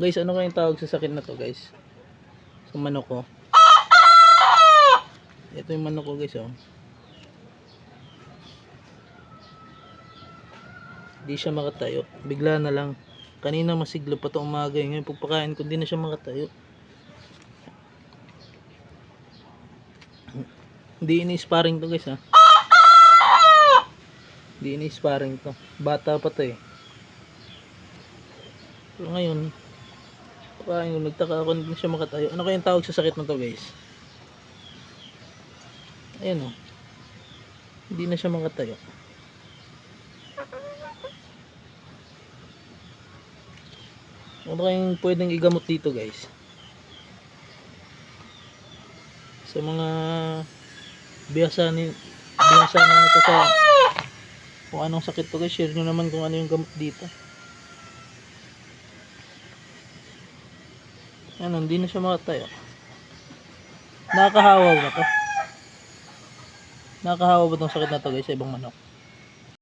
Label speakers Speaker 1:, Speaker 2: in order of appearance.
Speaker 1: Guys, ano kayong tawag sa sakit na to guys? Sa manok ko. Ito yung manok ko guys oh. Hindi siya makatayo. Bigla na lang. Kanina masiglo pa to umaga. eh. Ngayon pagpakain ko, hindi na siya makatayo. Hindi ini-sparring to guys ha. Hindi ini-sparring to. Bata pa to eh. Pero ngayon, pagkain ko, nagtaka ako hindi siya makatayo. Ano kayang tawag sa sakit na to guys? Ayan o. Hindi na siya makatayo. Ano kayong pwedeng igamot dito guys? Sa mga biyasa ni biyasa na nito sa kung anong sakit to guys, share nyo naman kung ano yung gamot dito. Ano, hindi na siya makatayo. Nakakahawa ba to? Nakakahawa ba tong sakit na to guys sa ibang manok?